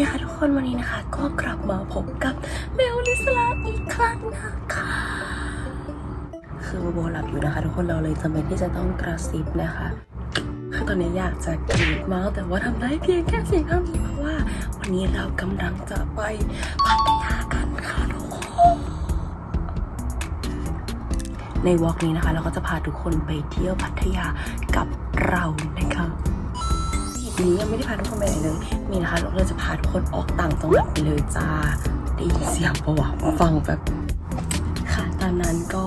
ดีค่ะทุกคนวันนี้นะคะ ก็กลับมาพบกับเบลลิสลาอีกครั้งนะคะคือโบหลับอยู่นะคะ ทุกคนเราเลยจำเป็นที่จะต้องกระซิบนะคะคือตอนนี้อยากจะกรีดมากแต่ว่าทำได้เพียงแค่สียงเท่านี้เพราะว่า วันนี้เรากำลังจะไปพัทยากันค่ะทุกคนในวอล์กนี้นะคะ เราก็จะพาทุกคนไปเที่ยวพัทยากับเรานะคะ ทีนี้ยังไม่ได้พาทุกคนไปไหนเลยมีนะคะเราเลยจะพาทุกคนออกต่างจังหวัดไปเลยจ้าได้ยินเสียงปะวะฟังแบบค่ะ ตามนั้นก็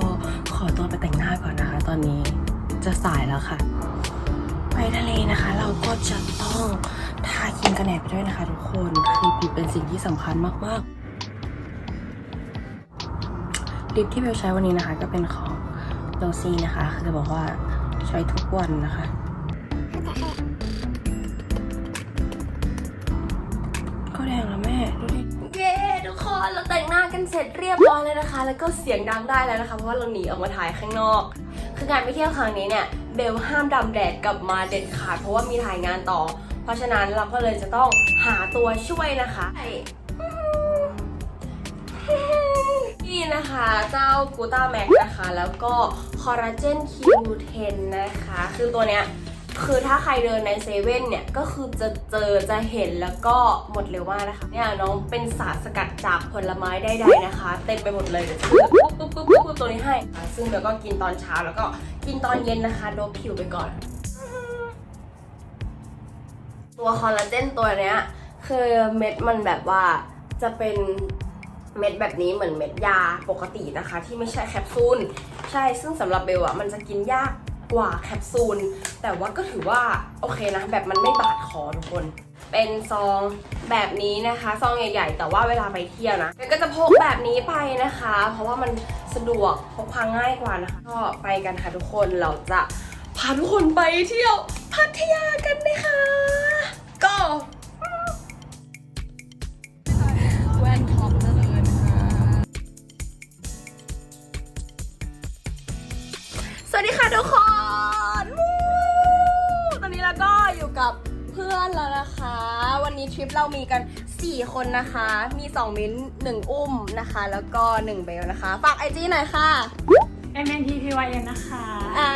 ขอตัวไปแต่งหน้าก่อนนะคะ ตอนนี้จะสายแล้วค่ะ ไปทะเลนะคะ เราก็จะต้องทาครีมกันแดดไปด้วยนะคะ ทุกคนคือเป็นสิ่งที่สำคัญมากๆลิปที่เบลใช้วันนี้นะคะ ก็เป็นของโลซีนะคะคือจะบอกว่าใช้ทุกวันนะคะ ทุกคนเราแต่งหน้ากันเสร็จเรียบร้อยแล้วนะคะ แล้วก็เสียงดังได้แล้วนะคะเพราะว่าเราหนีออกมาถ่ายข้างนอก คือการไปเที่ยวครั้งนี้เนี่ยเบลห้ามดำแดดกลับมาเด็ดขาดเพราะว่ามีถ่ายงานต่อ เพราะฉะนั้นเราก็เลยจะต้องหาตัวช่วยนะคะนี่นะคะเจ้ากูต้าแม็กนะคะ แล้วก็คอลลาเจน Q10 นะคะ คือตัวเนี้ย คือถ้าใครเดินในเซเว่นเนี่ยก็คือจะเจอจะเห็นแล้วก็หมดเร็วมากนะคะเนี่ยน้องเป็นสารสกัดจากผลไม้ใดๆนะคะ เต็มไปหมดเลยเดี๋ยวจะปุ๊บปุ๊บปุ๊บปุ๊บปุ๊บตัวนี้ให้ ซึ่งเดี๋ยวก็กินตอนเช้าแล้วก็กินตอนเย็นนะคะโดบผิวไปก่อน ตัวคอลลาเจนตัวเนี้ยคือเม็ดมันแบบว่าจะเป็นเม็ดแบบนี้เหมือนเม็ดยาปกตินะคะ ที่ไม่ใช่แคปซูลใช่ซึ่งสำหรับเบลอะมันจะกินยาก กว่าแคปซูล แต่ว่าก็ถือว่าโอเคนะ แบบมันไม่บาดคอทุกคน เป็นซองแบบนี้นะคะ ซองใหญ่ ๆ แต่ว่าเวลาไปเที่ยวนะก็จะพกแบบนี้ไปนะคะ เพราะว่ามันสะดวกพกพาง่ายกว่านะคะ ก็ไปกันค่ะทุกคนเราจะพาทุกคนไปเที่ยวพัทยากันนะคะก็แว่นท็อปเจริญค่ะ สวัสดีค่ะทุกคน วู้ตอนนี้เราก็อยู่กับเพื่อนแล้วนะคะ วันนี้ทริปเรามีกัน 4 คนนะคะ มี 2 มิ้นท์หนึ่งอุ้มนะคะ แล้วก็ 1 เบลนะคะ ฝากไอจีหน่อยค่ะ M N T P Y N นะคะ อ่า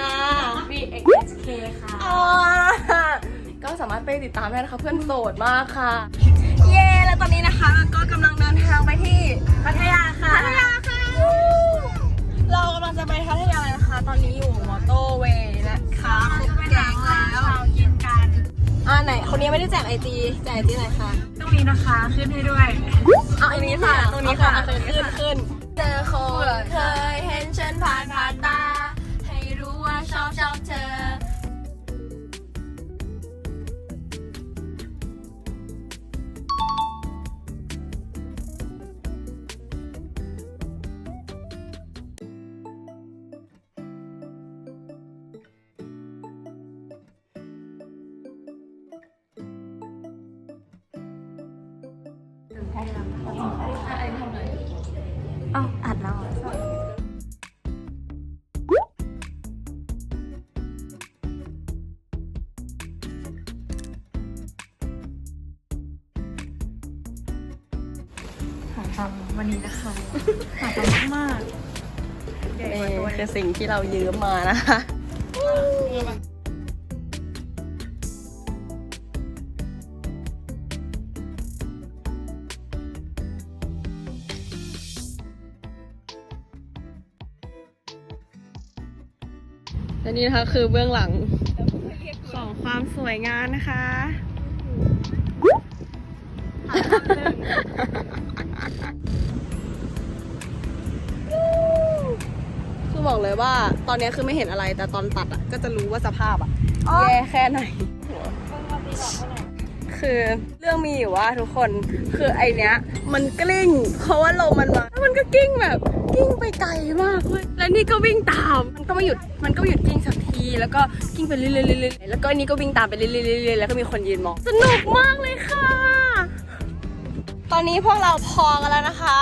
V X H K ค่ะ อ๋อก็สามารถไปติดตามได้นะคะเพื่อนโสดมากค่ะ เย้ แล้วตอนนี้นะคะเราก็กำลังเดินทางไปที่พัทยาค่ะ พัทยาค่ะ เรากำลังจะไปพัทยาเลยนะคะ ตอนนี้อยู่มอเตอร์เวย์นะคะครบแดงแล้วเรากินกัน อ่าไหน คนนี้ไม่ได้แจกไอจีแจกไอจีไหนอยค่ะตรงนี้นะคะ ขึ้นให้ด้วย เอาอันนี้ค่ะ ตรงนี้ค่ะเอาตรงนี้ขึ้นค่ะ ขึ้นเจอคนเคยเหาทำวันนี้นะคะหาทำมากๆใหญ่นี่กว่าตัวคือสิ่งที่เรายืมมานะคะ และนี่นะคะคือเบื้องหลังของความสวยงามนะคะ คือบอกเลยว่าตอนนี้คือไม่เห็นอะไรแต่ตอนตัดอะ ก็จะรู้ว่าสภาพอะแย่แค่ไหน คือเรื่องมีอยู่ว่าทุกคนคือไอเนี้ย มันกลิ้ง เพราะว่าลมมันมาแล้วมันก็กิ้งแบบกิ้งไปไกลมากเลยแล้วนี่ก็วิ่งตาม มันก็ไม่หยุดมันก็หยุดกิ้งสักทีแล้วก็กิ้งไปเรื่อยๆๆๆแล้วก็อันนี้ก็วิ่งตามไปเรื่อยๆๆแล้วก็มีคนยืนมองสนุกมากเลยค่ะ ตอนนี้พวกเราพอกันแล้วนะคะ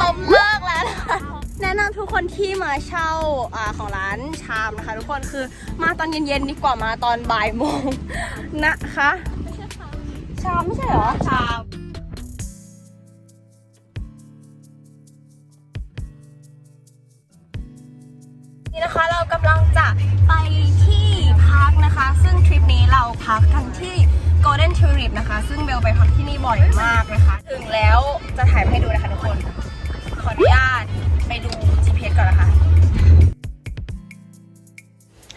ลมเลิกแล้วนะคะแนะนำทุกคนที่มาเช่าอ่าของร้านชามนะคะ ทุกคนคือมาตอนเย็นๆดีกว่ามาตอนบ่ายโมงนะคะใช่ชามไม่ใช่เหรอ ชามนี่นะคะเรากำลังจะไปที่พักนะคะ ซึ่งทริปนี้เราพักกันที่ Golden Tulip นะคะ ซึ่งเบลไปพักที่นี่บ่อยมากนะคะ ถึงแล้วจะถ่ายมาให้ดูนะคะทุกคน ขออนุญาตไปดู GPS ก่อนนะคะ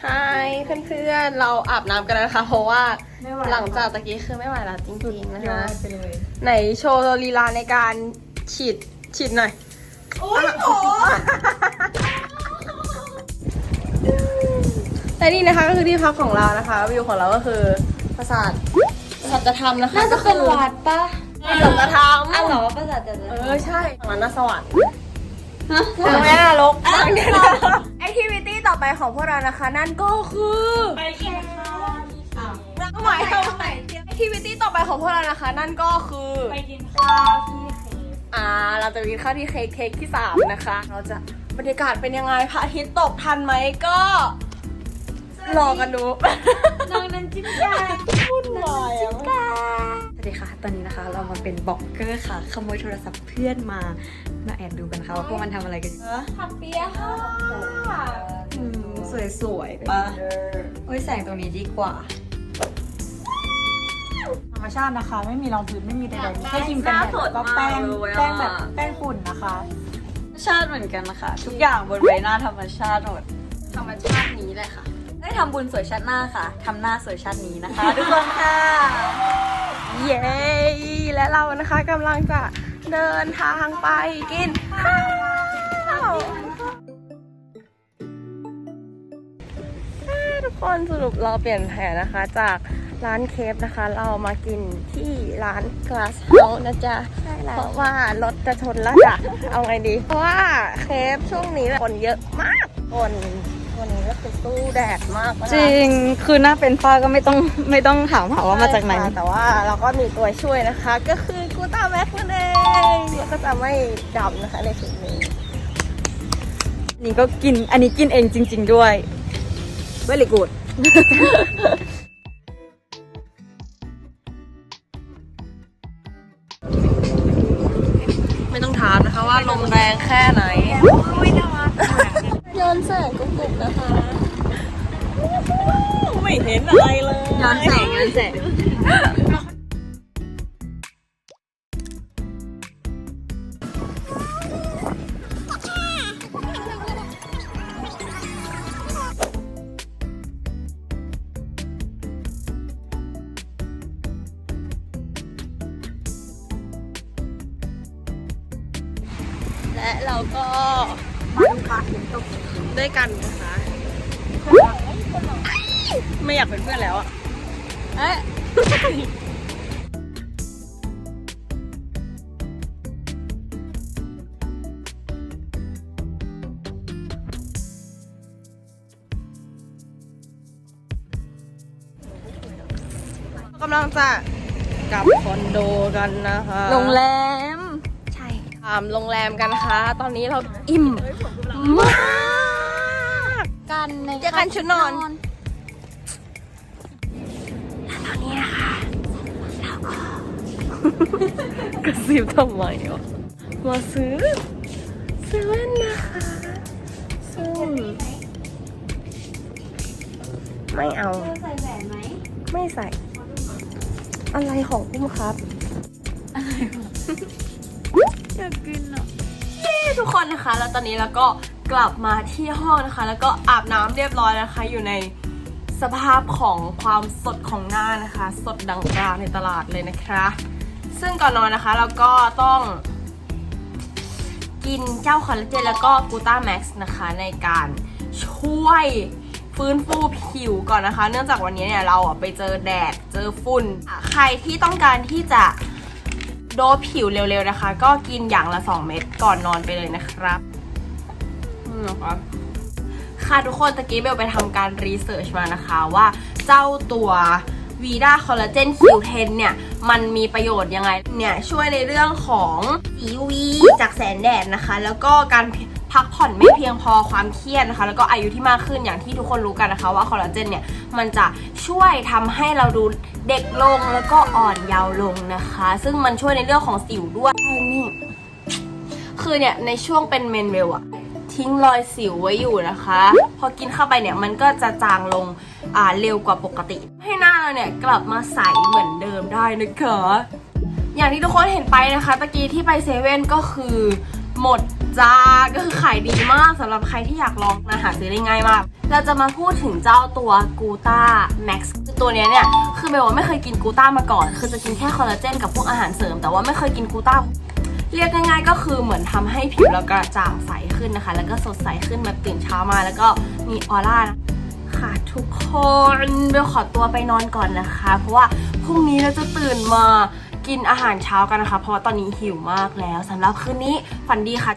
ฮายเพื่อนๆ เราอาบน้ำกันแล้วนะคะ เพราะว่าไม่ไหวหลังจากตะกี้คือไม่ไหวแล้วจริงๆนะยอคะดไปเลยไหนโชว์ลีลาในการฉีดฉีดหน่อย โอ้ยโหและนี่นะคะก็คือที่พักของเรานะคะ วิวของเราก็คือปราสาทปรา สาทจะทำนะคะน่าจะเป็นวัดปะปราสาทจะทำอ้าวเหรอภาษาจะเออใช่ฝั่งนั้นน่ะสวรรค์ฮะทางแม่นรกทางนี้นะแอคทิวิตี้ต่อไปของพวกเรานะคะ นั่นก็คือไปกินข้าวเอาใหม่เอาใหม่แอคทิวิตี้ต่อไปของพวกเรานะคะ นั่นก็คือไปกินข้าวที่เคฟอ่าเราจะไปกินข้าวที่เค้กเค้กที่สามนะคะ เราจะบรรยากาศเป็นยังไงพระอาทิตย์ตกทันไหมก็ รอกันดูน้องนั้นจิ้มกาวุ่นวายอะสวัสดีค่ะ ตอนนี้นะคะเรามาเป็นบล็อกเกอร์ค่ะ ขโมยโทรศัพท์เพื่อนมามาแอบดูกันค่ะว่าพวกมันทำอะไรกันอยู่ผักเปียะค่ะอืมสวยๆปะโอ้ยแสงตรงนี้ดีกว่า ธรรมชาตินะคะ ไม่มีรองพื้นไม่มีใดๆแค่ครีมกันแดดแล้วก็แป้งแป้งแบบแป้งฝุ่นนะคะชาติเหมือนกันนะคะ ทุกอย่างบนใบหน้าธรรมชาติหมดธรรมชาตินี้แหละค่ะได้ ทำบุญสวยชาติหน้าค่ะทำหน้าสวยชาตินี้นะคะ ทุกคนค่ะเย้และเรานะคะกำลังจะเดินทางไปกินข้าวอ่าทุกคนสรุปเราเปลี่ยนแผนนะคะจากร้านเคฟนะคะ เรามากินที่ร้าน Glass House นะจ๊ะเพราะว่ารถจะชนแล้วจ้ะเอาไงดี เพราะว่าเคฟช่วงนี้คนเยอะมากคน วันนี้ก็คือตู้แดดมากนะคะจริงคือหน้าเป็นฝ้าก็ไม่ต้องไม่ต้องถามหาว่ามาจากไหน ใช่ค่ะแต่ว่าเราก็มีตัวช่วยนะคะ ก็คือกูต้าแม็กนั่นเองแล้วก็จะไม่ดำนะคะในถุงนี้ นี่ก็กินอันนี้กินเองจริง ๆ ด้วย very good ไม่เห็นอะไรเลยย้อนแสงย้อนแสงและเราก็ด้วยกันนะคะ ไม่อยากเป็นเพื่อนแล้วอะเอ๊ะกำลังจะกลับคอนโดกันนะคะโรงแรม ใช่ตามโรงแรมกันนะคะตอนนี้เราอิ่มมาก กันในเจอกันชุดนอน กระซิบทำไมวะมาซื้อเซเว่นนะคะซึ่งไม่เอา ใส่แหวนไหมไม่ใส่ อะไรของกุ้มครับ อยากกินอะทุกคนนะคะ แล้วตอนนี้เราก็กลับมาที่ห้องนะคะ แล้วก็อาบน้ำเรียบร้อยแล้วนะคะ อยู่ในสภาพของความสดของหน้านะคะ สดดังกลางในตลาดเลยนะคะ ซึ่งก่อนนอนนะคะเราก็ต้องกินเจ้าคอลลาเจนแล้วก็กูต้าแม็กซ์นะคะในการช่วยฟื้นฟูผิวก่อนนะคะ เนื่องจากวันนี้เนี่ยเราไปเจอแดดเจอฝุ่น ใครที่ต้องการที่จะโดบผิวเร็วๆนะคะ ก็กินอย่างละ 2 เม็ดก่อนนอนไปเลยนะครับนะคะค่ะทุกคนตะกี้เบลไปทำการรีเสิร์ชมานะคะว่าเจ้าตัววีด้าคอลลาเจน Q10 เนี่ย มันมีประโยชน์ยังไง เนี่ยช่วยในเรื่องของสี UV จากแสงแดดนะคะ แล้วก็การพักผ่อนไม่เพียงพอความเครียดนะคะ แล้วก็อายุที่มากขึ้นอย่างที่ทุกคนรู้กันนะคะว่าคอลลาเจนเนี่ยมันจะช่วยทำให้เราดูเด็กลงแล้วก็อ่อนเยาว์ลงนะคะ ซึ่งมันช่วยในเรื่องของสิวด้วยนี่คือเนี่ยในช่วงเป็นเมนเวลอะทิ้งรอยสิวไว้อยู่นะคะ พอกินเข้าไปเนี่ยมันก็จะจางลง เร็วกว่าปกติ ให้หน้าเราเนี่ยกลับมาใสเหมือนเดิมได้นะคะ อย่างที่ทุกคนเห็นไปนะคะตะกี้ที่ไปเซเว่นก็คือ หมดจ้าก็คือขายดีมากสำหรับใครที่อยากลองนะหาซื้อได้ง่ายมาก เราจะมาพูดถึงเจ้าตัวกูต้าแม็กซ์ตัวเนี้ยเนี่ย คือเบลว่าไม่เคยกินกูต้ามาก่อน คือจะกินแค่คอลลาเจนกับพวกอาหารเสริม แต่ว่าไม่เคยกินกูต้าเรียกง่ายๆก็คือเหมือนทำให้ผิวเรากระจ่างใสขึ้นนะคะ แล้วก็สดใสขึ้นแบบตื่นเช้ามาแล้วก็มีออร่านะ ทุกคนเบลขอตัวไปนอนก่อนนะคะ เพราะว่าพรุ่งนี้เราจะตื่นมากินอาหารเช้ากันนะคะ เพราะว่าตอนนี้หิวมากแล้วสำหรับคืนนี้ฝันดีค่ะ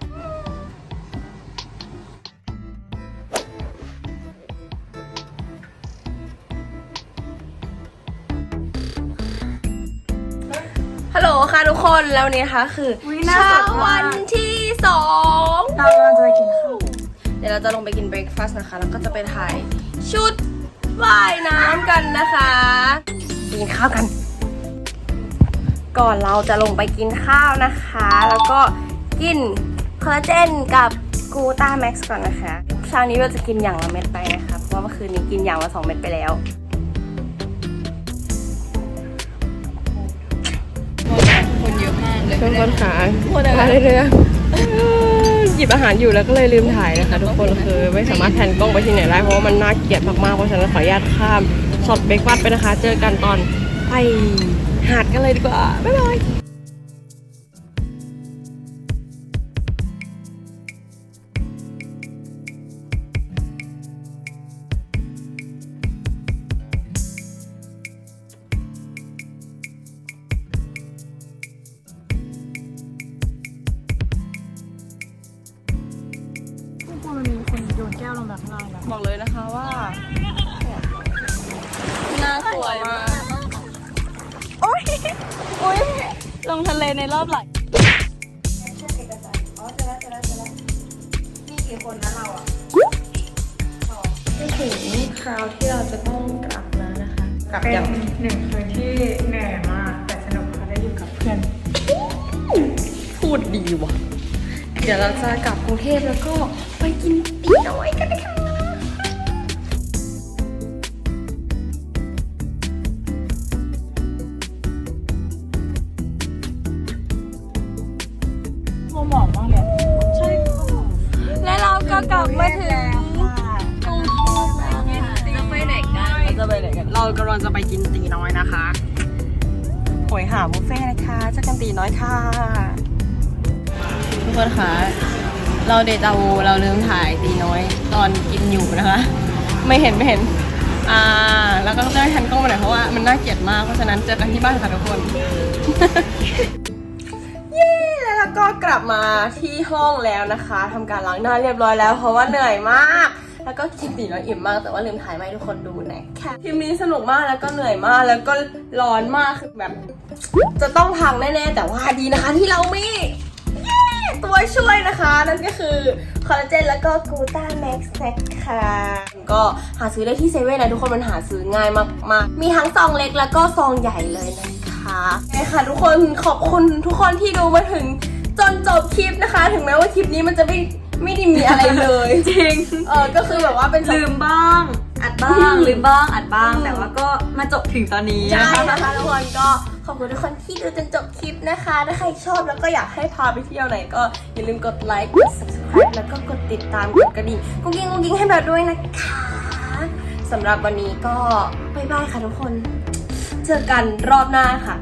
ฮัลโหลค่ะทุกคนแล้ววันนี้นะคะคืออุ๊ยน่าเช้าสดมากวันที่สองเรากำลังจะไปกินข้าวเดี๋ยวเราจะลงไปกินเบรคฟาสต์นะคะ แล้วก็จะไปถ่ายชุดว่ายน้ำกันนะคะไปกินข้าวกัน ก่อนเราจะลงไปกินข้าวนะคะ แล้วก็กินคอลลาเจนกับกูต้าแม็กซ์ก่อนนะคะเช้านี้เราจะกินอย่างละเม็ดไปนะคะเพราะว่าเมื่อคืนนี้กินอย่างละสองเม็ดไปแล้วทุกคนค่ะมาเรื่อยๆหยิ บอาหารอยู่แล้วก็เลยลืมถ่ายนะคะ ทุกคนคือไม่สามารถแทนกล้องไปที่ไหนได้เพราะว่ามันน่าเกลียดมากๆเพราะฉะนั้นขออนุญาตข้ามช็อตเบรกฟาสไปนะคะ เจอกันตอนไปหาดกันเลยดีกว่าบ๊ายบาย แก้วลงแบบข้างล่างนะบอกเลยนะคะว่าน่าสวยมากโอ๊ยลงทะเลในรอบหลายถึงคราวที่เราจะต้องกลับแล้วนะคะ กลับเป็นยังหนึ่งคืนที่เหนื่อยมาก แต่สนุกค่ะได้อยู่กับเพื่อน พูดดีว่ะ เดี๋ยวเราจะกลับกรุงเทพแล้วก็ ไปกินตีน้อยกันนะคะตัวหมองมากเลยใช่ตัวหมองและเราก็กลับมาถึงกรุงเทพจะไปไหนกัน เราจะไปไหนกัน เรากำลังจะไปกินตีน้อยนะคะหวยหาบุฟเฟ่ต์นะคะเจอกันตีน้อยค่ะทุกคนคะ เราเดจาวูเราลืมถ่ายตีน้อยตอนกินอยู่นะคะ ไม่เห็นไม่เห็น อ่า แล้วก็ได้ทันกล้องมาหน่อยเพราะว่ามันน่าเกลียดมาก เพราะฉะนั้นเจอกันที่บ้านค่ะทุกคน เย้แล้วก็กลับมาที่ห้องแล้วนะคะทำการล้างหน้าเรียบร้อยแล้ว เพราะว่าเหนื่อยมากแล้วก็กินตีน้อยอิ่มมากแต่ว่าลืมถ่ายมาให้ทุกคนดูนะคะคลิปนี้สนุกมากแล้วก็เหนื่อยมากแล้วก็ร้อนมากคือแบบ จะต้องพังแน่ๆแต่ว่าดีนะคะที่เรามี ตัวช่วยนะคะ นั่นก็คือคอลลาเจนแล้วก็กูต้าแม็กซ์นะคะก็หาซื้อได้ที่เซเว่นนะทุกคนมันหาซื้อง่ายมากๆ มีทั้งซองเล็กแล้วก็ซองใหญ่เลยนะคะโอเคค่ะทุกคนขอบคุณทุกคนที่ดูมาถึงจนจบคลิปนะคะ ถึงแม้ว่าคลิปนี้มันจะไม่ไม่ได้มีอะไรเลย จริง เออก็คือแบบว่าเป็นลืมบ้าง อัดบ้างลืมบ้างอัดบ้าง แต่ว่าก็มาจบถึงตอนนี้ใช่นะคะนะคะทุกคนก็ขอบคุณทุกคนที่ดูจนจบคลิปนะคะ ถ้าใครชอบแล้วก็อยากให้พาไปเที่ยวไหนก็อย่าลืมกดไลค์กด subscribe แล้วก็กดติดตามกดกระดิ่งกุ้งกิ้งกุ้งกิ้งให้แบบด้วยนะคะสำหรับวันนี้ก็บ๊ายบายค่ะทุกคน เจอกันรอบหน้าค่ะ